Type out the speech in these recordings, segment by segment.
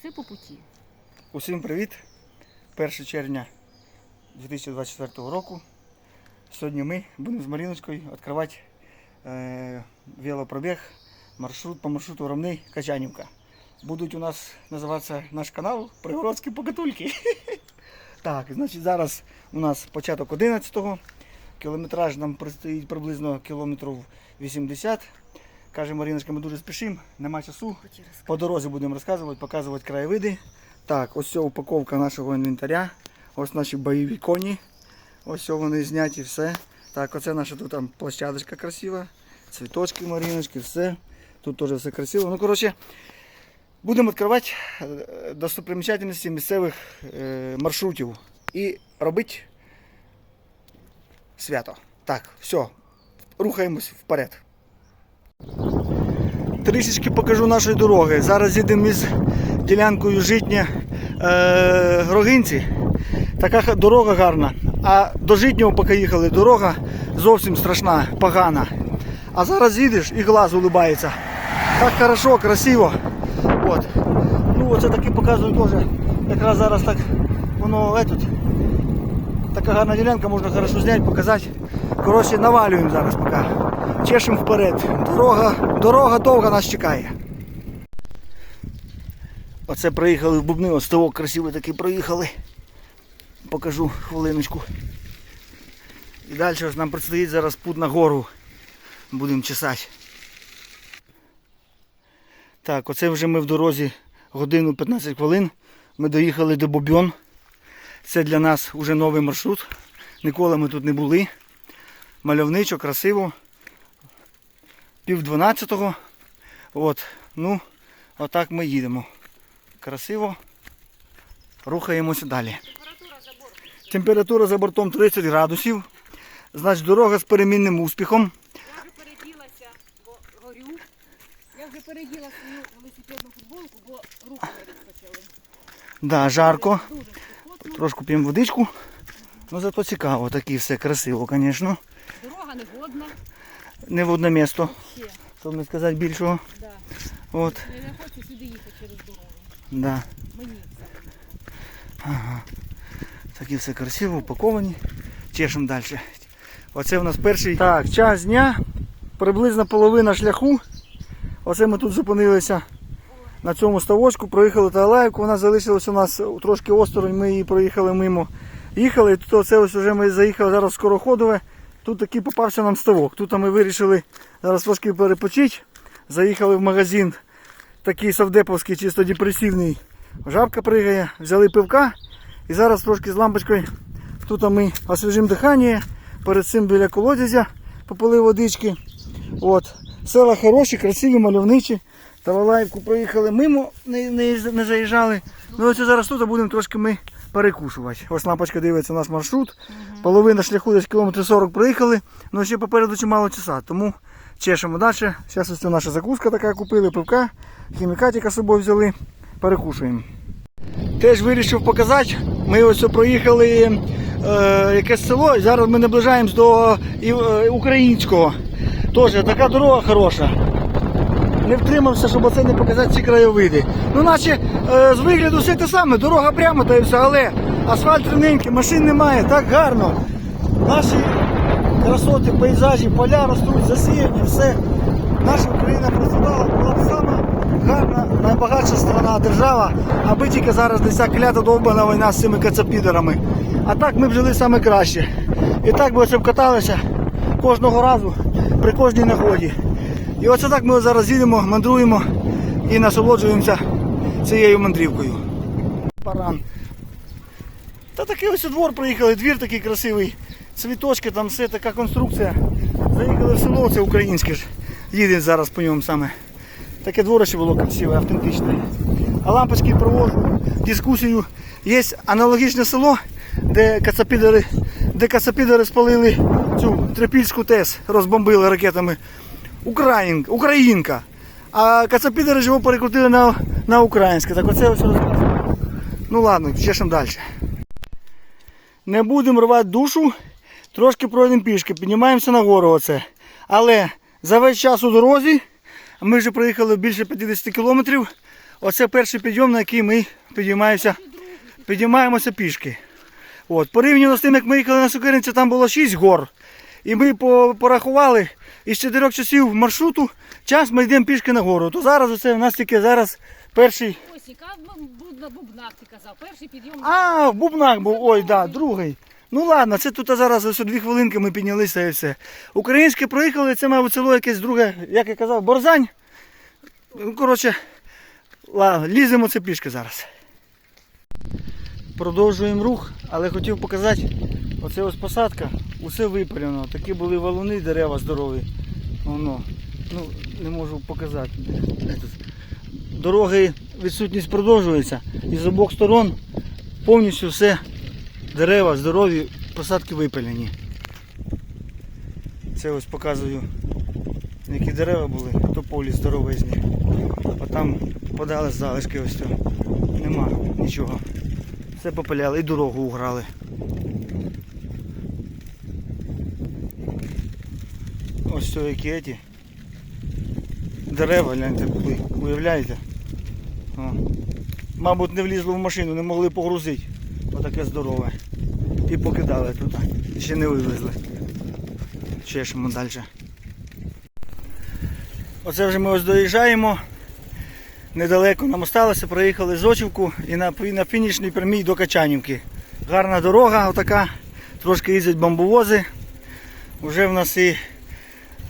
Все по путі. Усім привіт! 1 червня 2024 року. Сьогодні ми будемо з Маріночкою відкривати е, велопробіг маршрут по маршруту Ромний Качанівка. Будуть у нас називатися наш канал Пригородські покатульки. Так, значить зараз у нас початок 11-го. Кілометраж нам предстоїть приблизно кілометрів 80. Каже Маріночка, ми дуже спішимо, нема часу. По дорозі будемо розказувати, показувати краєвиди. Так, ось ця упаковка нашого інвентаря. Ось наші бойові коні. Ось вони зняті, все. Так, оце наша тут там площадочка красива. Цвіточки, маріночки, все. Тут теж все красиво. Ну, коротше, будемо відкривати е, достопримічательності місцевих е, маршрутів і робити свято. Так, все, рухаємось вперед. Трішечки покажу нашої дороги. Зараз їдемо із ділянкою житня е, Рогинці. Така дорога гарна. А до житнього поки їхали, дорога зовсім страшна, погана. А зараз їдеш і глаз улибається. Так хорошо, красиво. От. Ну оце таки показую теж. Якраз зараз так воно етот. Така гарна ділянка, можна хорошо зняти, показати. Коротше, навалюємо зараз поки. Чешемо вперед. Дорога, дорога довго нас чекає. Оце приїхали в Бубни, островок красивий такий проїхали. Покажу хвилиночку. І далі нам предстоїть зараз путь на гору. Будемо чесати. Так, оце вже ми в дорозі годину 15 хвилин. Ми доїхали до Бобьон. Це для нас вже новий маршрут. Ніколи ми тут не були. Мальовничо, красиво. Пів дванадцятого. От, ну, отак ми їдемо. Красиво. Рухаємося далі. Температура за бортом 30 градусів. Значить, дорога з перемінним успіхом. Я вже переділася, бо горю. Я вже переділа свою велосипедну футболку, бо руки не почали. Да, жарко. Трошку п'ємо водичку. Ну зато цікаво, таке все красиво, звісно. Дорога не годна. Не в одне місто, щоб не сказати більшого. да. От, Я не хочу сюди їхати через дорогу. да. Мені це. Ага. Такі все красиво, упаковані. Чешемо далі. Оце у нас перший так, час дня, приблизно половина шляху. Оце ми тут зупинилися на цьому ставочку, проїхали Талаївку, вона залишилась у нас трошки осторонь, ми її проїхали мимо. Їхали, тут оце ось вже ми заїхали зараз в Скороходове. Тут такий попався нам ставок. Тут ми вирішили зараз трошки перепочити. Заїхали в магазин такий савдеповський, чисто депресивний. Жабка пригає, взяли пивка і зараз трошки з лампочкою тут ми освіжимо дихання. Перед цим біля колодязя попили водички. От. Села хороші, красиві, мальовничі. Тавалаївку проїхали мимо, не, не, не заїжджали. Ну ось зараз тут будемо трошки ми перекушувати. Ось лампочка дивиться наш маршрут. Половина шляху десь кілометрів 40 проїхали, але ще попереду чимало часа. Тому чешемо далі. Зараз ось це наша закуска така купили, пивка, хімікатика з собою взяли, перекушуємо. Теж вирішив показати. Ми ось проїхали е, якесь село, і зараз ми наближаємось до е, українського. Теж така дорога хороша. Не втримався, щоб оце не показати ці краєвиди. Ну, наче е, з вигляду все те саме, дорога прямо та і все, але асфальт рівненький, машин немає, так гарно. Наші красоти, пейзажі, поля ростуть, засіяні, все. Наша Україна процвітала, була б сама гарна, найбагатша страна, держава, аби тільки зараз не ця клята довбана війна з цими кацапідерами. А так ми б жили саме краще. І так би оце б каталися кожного разу при кожній нагоді. І оце так ми зараз їдемо, мандруємо і насолоджуємося цією мандрівкою. Паран. Та такий ось у двор приїхали, двір такий красивий, цвіточки, там все, така конструкція. Заїхали в село, це українське ж. Їде зараз по ньому саме. Таке дворище було красиве, автентичне. А лампочки проводжу дискусію. Є аналогічне село, де кацапідери, де кацапідери спалили цю трипільську ТЕС, розбомбили ракетами. Україн, українка. А кацапідери його перекрутили на, на українське. Так оце ось розказує. Ну ладно, чешемо далі. Не будемо рвати душу, трошки пройдемо пішки, піднімаємося на гору оце. Але за весь час у дорозі, ми вже проїхали більше 50 кілометрів, Оце перший підйом, на який ми підіймаємося, підіймаємося пішки. От, порівняно з тим, як ми їхали на Сокиринці, там було 6 гор. І ми порахували із 4 часів маршруту, час ми йдемо пішки на гору. То зараз оце у нас тільки зараз перший. Ось, яка бубна бубнак, ти казав. Перший підйом. А, в бубнах був, ой, да, другий. Ну ладно, це тут зараз ось дві хвилинки ми піднялися і все. Українське проїхали, це, мабуть, село якесь друге, як я казав, Борзань. Ну, коротше, ладно, ліземо це пішки зараз. Продовжуємо рух, але хотів показати, оце ось посадка, усе випалено. Такі були валуни, дерева здорові. Воно. Ну, не можу показати. Дороги відсутність продовжується. І з обох сторон повністю все дерева здорові, посадки випалені. Це ось показую, які дерева були, то полі здоровезні. А там подали залишки ось цього. Нема нічого. Все попиляли і дорогу уграли. Ось які еті. Дерева, гляньте. Уявляєте? О. Мабуть, не влізло в машину, не могли погрузити. Отаке здорове. І покидали тут. Ще не вивезли. Чешемо далі. Оце вже ми ось доїжджаємо. Недалеко нам осталося, проїхали з Очівку і на, на фінішній прямій до Качанівки. Гарна дорога, отака. Трошки їздять бамбовози. Вже в нас і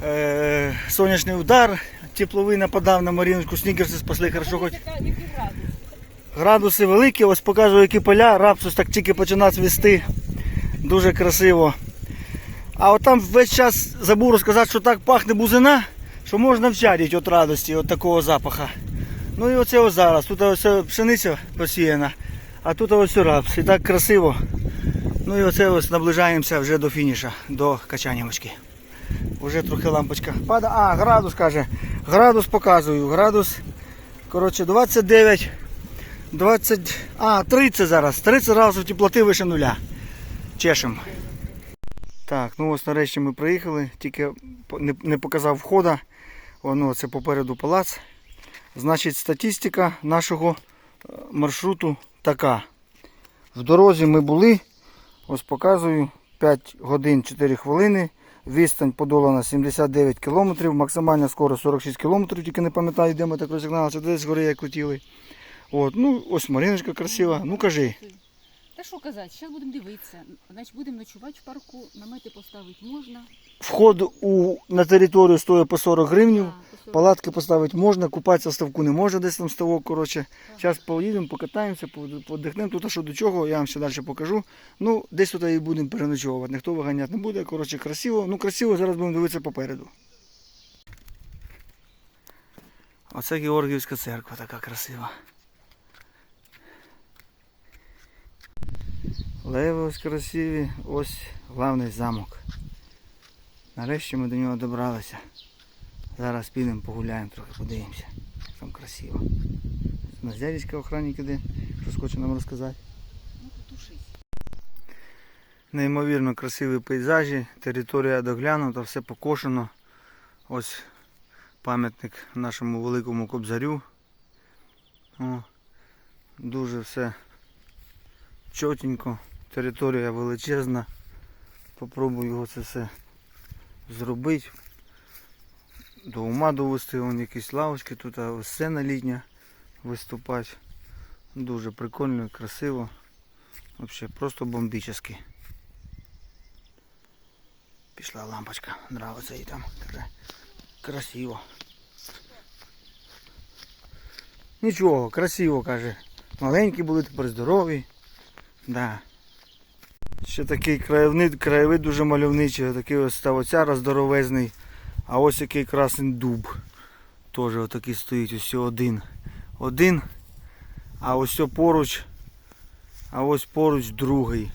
е, сонячний удар, тепловий нападав на Маріночку, снігерси спасли, хорошо хоч. Градуси великі, ось показую, які поля, рапсус так тільки починав цвісти. Дуже красиво. А от там весь час забув розказати, що так пахне бузина, що можна вчарити від радості, від такого запаха. Ну і оце ось зараз. Тут ось пшениця посіяна, а тут ось рапс. І так красиво. Ну і оце ось наближаємося вже до фініша, до Качанівочки. Уже трохи лампочка падає. А, градус каже. Градус показую. Градус. Коротше, 29. 20, а, 30 зараз. 30 градусів теплоти вище нуля. Чешем. Так, ну ось нарешті ми приїхали, тільки не, показав входа. Воно це попереду палац. Значить, статистика нашого е, маршруту така. В дорозі ми були, ось показую, 5 годин 4 хвилини. Відстань подолана 79 км, максимальна скорость 46 км, тільки не пам'ятаю, де ми так розігналися, десь згори як хотіли. От, ну, ось Мариночка красива. Ну кажи. Та що казати, зараз будемо дивитися. Значить, будемо ночувати в парку, намети поставити можна. Вход у, на територію стоїть по 40 гривнів. Да, по 40. Палатки поставити можна, купатися в ставку не можна, десь там ставок. Коротше. Зараз поїдемо, покатаємося, под- подихнемо. Тут а що до чого, я вам ще далі покажу. Ну, десь тут і будемо переночовувати. Ніхто виганяти не буде. Коротше, красиво. Ну, красиво, зараз будемо дивитися попереду. Оце Георгіївська церква така красива. Леви ось красиві, ось главний замок. Нарешті ми до нього добралися. Зараз підемо погуляємо трохи, подивимося. як Там красиво. Нас дядечка охранник іде, щось хоче нам розказати. Ну. Неймовірно красиві пейзажі, територія доглянута, все покошено. Ось пам'ятник нашому великому кобзарю. О, дуже все чотенько, територія величезна. Попробую його це все зробити. До ума довести, вон якісь лавочки, тут сцена літня виступати. Дуже прикольно, красиво. Взагалі просто бомбічно. Пішла лампочка, нравиться їй там. Красиво. Нічого, красиво, каже. Маленькі були, тепер здорові. Да. Ще такий краєвид, краєвид дуже мальовничий, такий ось став оцяра здоровезний. А ось який красний дуб. Теж отакий стоїть, ось один. Один. А ось поруч. А ось поруч другий.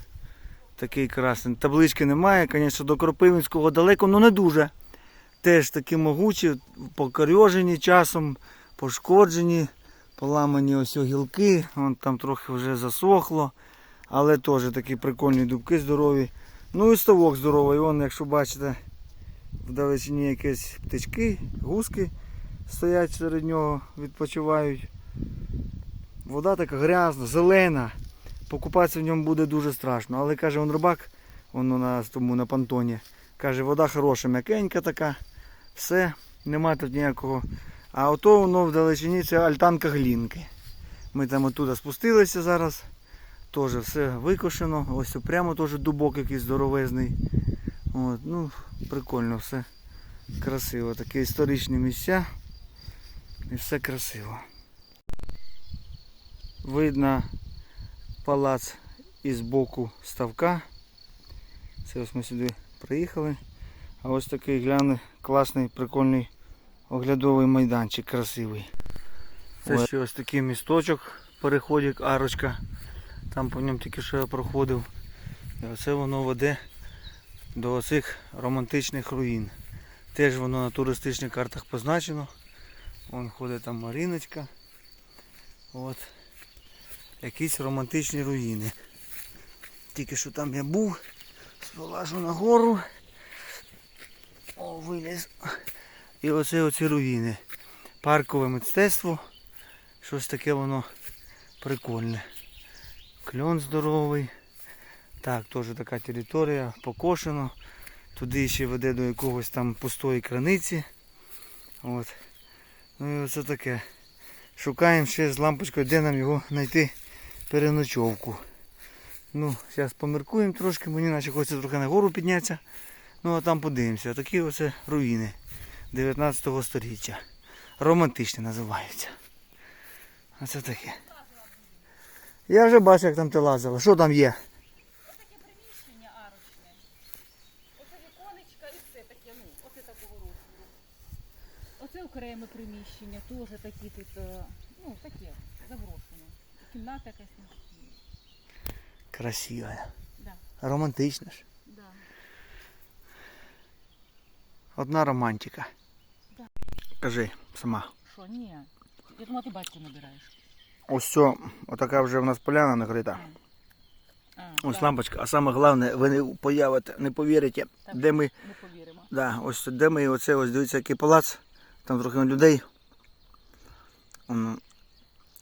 Такий красний. Таблички немає, звісно, до Кропивницького далеко, але не дуже. Теж такі могучі, покорьожені часом, пошкоджені, поламані ось гілки, Вон там трохи вже засохло. Але теж такі прикольні дубки здорові. Ну і ставок здоровий. Вон, якщо бачите, вдалечині якісь птички, гуски стоять серед нього, відпочивають. Вода така грязна, зелена. Покупатися в ньому буде дуже страшно. Але каже он рибак, он у нас тому на понтоні. Каже, вода хороша, м'якенька така. Все, нема тут ніякого. А ото воно в далечині це альтанка глінки. Ми там оттуда спустилися зараз. Теж все викошено. Ось прямо теж дубок якийсь здоровезний. От, ну, прикольно все. Красиво. Такі історичні місця. І все красиво. Видно палац із боку ставка. Це ось ми сюди приїхали. А ось такий гляне класний, прикольний оглядовий майданчик красивий. Це ще ось такий місточок, переходик, арочка. Там по ньому тільки що я проходив. І оце воно веде до оцих романтичних руїн. Теж воно на туристичних картах позначено. Вон ходить там Маріночка. От. Якісь романтичні руїни. Тільки що там я був, сполажу на гору. О, виліз. І оце оці руїни. Паркове мистецтво. Щось таке воно прикольне. Кльон здоровий. Так, теж така територія, покошено. Туди ще веде до якогось там пустої краниці. От. Ну і оце таке. Шукаємо ще з лампочкою, де нам його знайти переночовку. Ну, зараз поміркуємо трошки, мені наче хочеться трохи на гору піднятися. Ну а там подивимося. Такі оце руїни 19 століття. Романтичні називаються. Оце таке. Я вже бачив, як там ти лазила. Що там є? Таке приміщення арочне. Оце віконечка і все таке, ну, оце такого розміру. Оце окреме приміщення, теж такі тут, е, ну, таке, заброшено. Кімната якась. Красиво. Да, Романтично ж. да. Одна романтика. Да. Кажи сама. Що, ні. Я думала, ти батько набираєш. Ось це, отака вже в нас поляна накрита. Ось лампочка. А саме головне, ви не появите, не повірите, так, де ми. Не повіримо. Да, ось де ми, оце ось дивіться, який палац. Там трохи людей.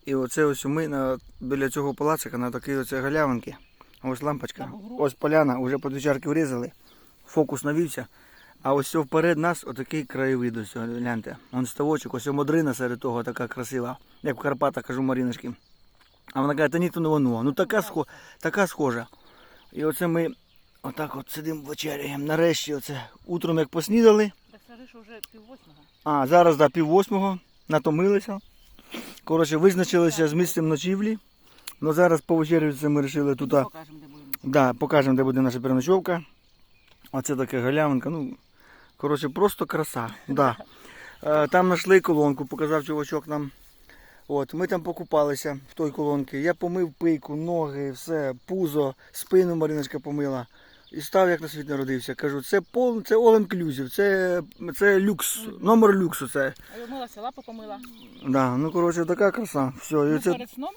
І оце ось ми на, біля цього палацика на такій оце галявинки. Ось лампочка. Ось поляна, вже подвічарки врізали. Фокус навівся. А ось все вперед нас отакий краєвид. Ось, гляньте. Вон ставочок, ось модрина серед того така красива. Як в Карпатах, кажу Маріночки. А вона каже, та ні, то не воно. Ну така, схо, така схожа. І оце ми отак от сидимо вечеряємо. Нарешті оце утром як поснідали. Так скажи, що вже пів восьмого. А, зараз да, пів восьмого, натомилися. Коротше, визначилися з місцем ночівлі. Ну зараз по вечері ми вирішили тут. а, Покажемо, де будемо. Да, покажемо, де буде наша переночовка. Оце така галявинка. Ну, коротше, просто краса. Да. Е, Там знайшли колонку, показав чувачок нам. От, ми там покупалися в той колонці. Я помив пику, ноги, все, пузо, спину Мариночка помила. І став, як на світ народився. Кажу, це пол, це all inclusive, це, це люкс, номер люксу. Це. А я милася, лапу помила. Да, ну коротше, така краса. Все, і Ну, це перед сном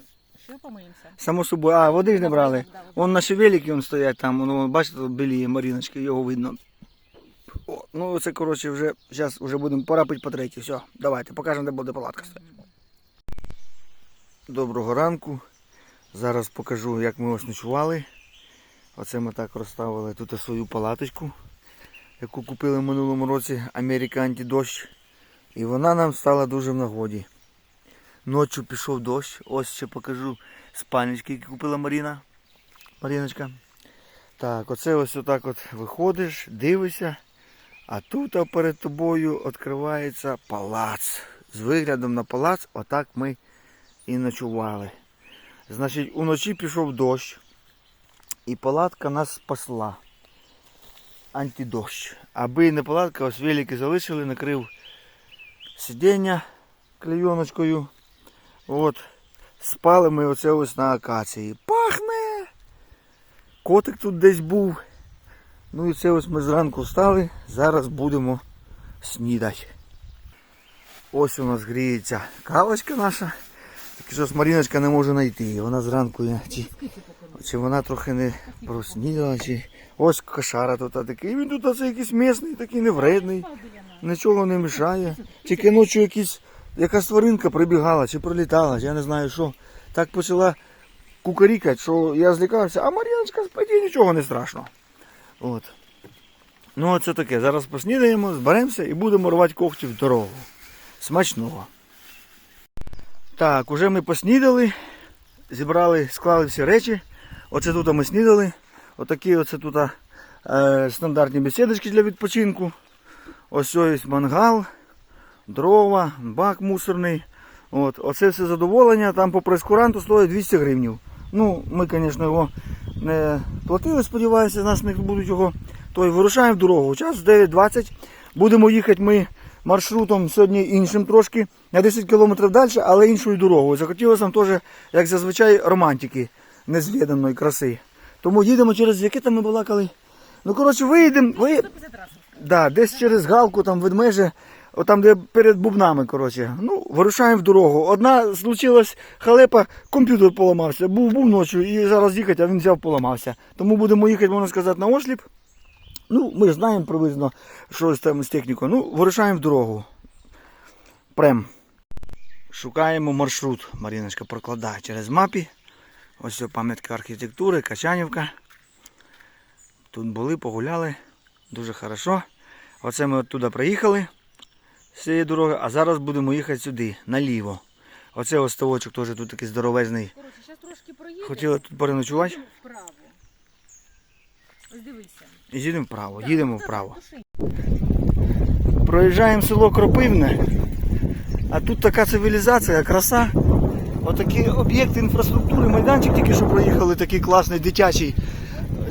ще помиємося. само собою. А, води ж не брали. да, води. Вон наші велики вон стоять там, воно, бачите, тут білі Маріночки, його видно. О, ну це коротше вже зараз вже будемо пора пити по третій. Все, давайте, покажемо, де буде палатка стояти. Доброго ранку. Зараз покажу, як ми ось ночували. Оце ми так розставили тут свою палаточку, яку купили в минулому році Америка антидощ. І вона нам стала дуже в нагоді. Ночі пішов дощ. Ось ще покажу спальнички, які купила Маріна. Маріночка. Так, оце ось отак от виходиш, дивишся, а тут перед тобою відкривається палац. З виглядом на палац, отак ми і ночували. Значить, уночі пішов дощ, і палатка нас спасла. Антидощ. Аби не палатка, ось велики залишили, накрив сидіння клейоночкою. От. Спали ми оце ось на акації. Пахне! Котик тут десь був. Ну і це ось ми зранку встали. Зараз будемо снідати. Ось у нас гріється кавочка наша. Тільки що Маріночка не може знайти. її. Вона зранку чи, чи вона трохи не проснідала, чи ось кошара тут такий. Він тут оце якийсь місний, такий невредний. Нічого не мішає. Тільки ночі якісь, якась тваринка прибігала чи прилітала, я не знаю що. так почала кукарікати, що я злякався, а Мар'яночка спаді нічого не страшно. От. Ну, оце таке. Зараз поснідаємо, зберемося і будемо рвати когті в дорогу. Смачного. Так, уже ми поснідали, зібрали, склали всі речі. Оце тут ми снідали. Отакі оце тут е, стандартні бесідочки для відпочинку. Ось ось мангал, дрова, бак мусорний. От, оце все задоволення. Там по прескуранту стоїть 200 гривень. Ну, ми, звісно, його не платили, сподіваюся, нас не будуть його. То й вирушаємо в дорогу. Час 9.20. Будемо їхати ми маршрутом сьогодні іншим трошки, на 10 кілометрів далі, але іншою дорогою. Захотілося нам теж, як зазвичай, романтики незвіданої краси. Тому їдемо через яке там ми балакали. Ну, коротше, виїдемо. Ви... Да, десь через галку, там ведмеже, отам, де перед бубнами, коротше. Ну, вирушаємо в дорогу. Одна случилась халепа, комп'ютер поламався. Був був ночі і зараз їхати, а він взяв поламався. Тому будемо їхати, можна сказати, на осліп. Ну, ми знаємо приблизно щось там з технікою. Ну, вирушаємо в дорогу. Прем. Шукаємо маршрут. Маріночка прокладає через мапі. Ось це пам'ятка архітектури, Качанівка. Тут були, погуляли. Дуже хорошо. Оце ми оттуда приїхали з цієї дороги, а зараз будемо їхати сюди, наліво. Оце ось ставочок теж тут такий здоровезний. Коротше, зараз трошки проїдемо. Хотіли тут переночувати вправо. Дивися. їдемо вправо. Їдемо вправо. Проїжджаємо село Кропивне, а тут така цивілізація, краса. Отакі об'єкти інфраструктури, майданчик тільки що проїхали, такий класний, дитячий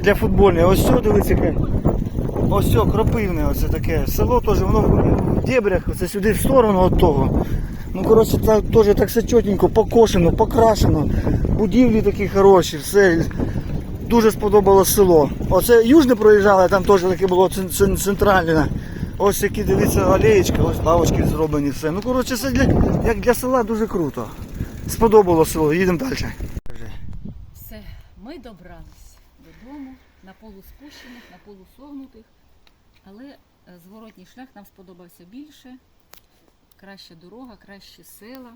для футбольний. Ось все, дивіться. Ось все, Кропивне, оце таке. Село теж, воно в дебрях, оце сюди в сторону від того. Ну, коротше, так, теж так все чотенько, покошено, покрашено. Будівлі такі хороші, все. Дуже сподобалось село. Оце южне проїжджали, там теж таке було цен- цен- центральне. Ось які дивіться алеєчка, ось лавочки зроблені, все. Ну, коротше, це для, як для села дуже круто. Сподобалось село, їдемо далі. Все, ми добрались додому на полуспущених, на полусогнутих, але е, зворотній шлях нам сподобався більше. Краща дорога, кращі села.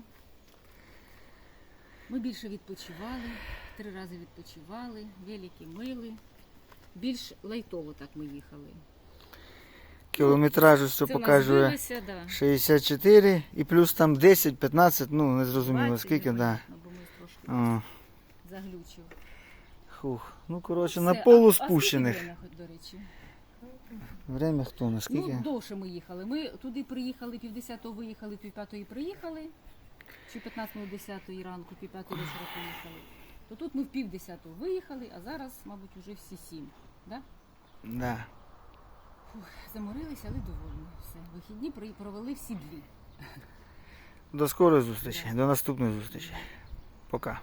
Ми більше відпочивали, три рази відпочивали, великі мили. Більш лайтово так ми їхали. Кілометраж ось Це показує нас да. 64 і плюс там 10-15, ну не зрозуміло 20, скільки, да. непонятно, Бо ми трошки О, заглючив. Хух. Ну, коротше, Все, на а- полу а скільки спущених. время, хоч, до речі? Время хто, наскільки? Ну, довше ми їхали. Ми туди приїхали, півдесятого виїхали, півп'ятої приїхали. Чи 15 десятої ранку, півп'ятої вечора поїхали, То тут ми в півдесятого виїхали, а зараз, мабуть, вже всі сім. Да? Да. Заморилися, але довольні. Все. Вихідні при- провели всі дві. До скорої зустрічі, до наступної зустрічі. Пока.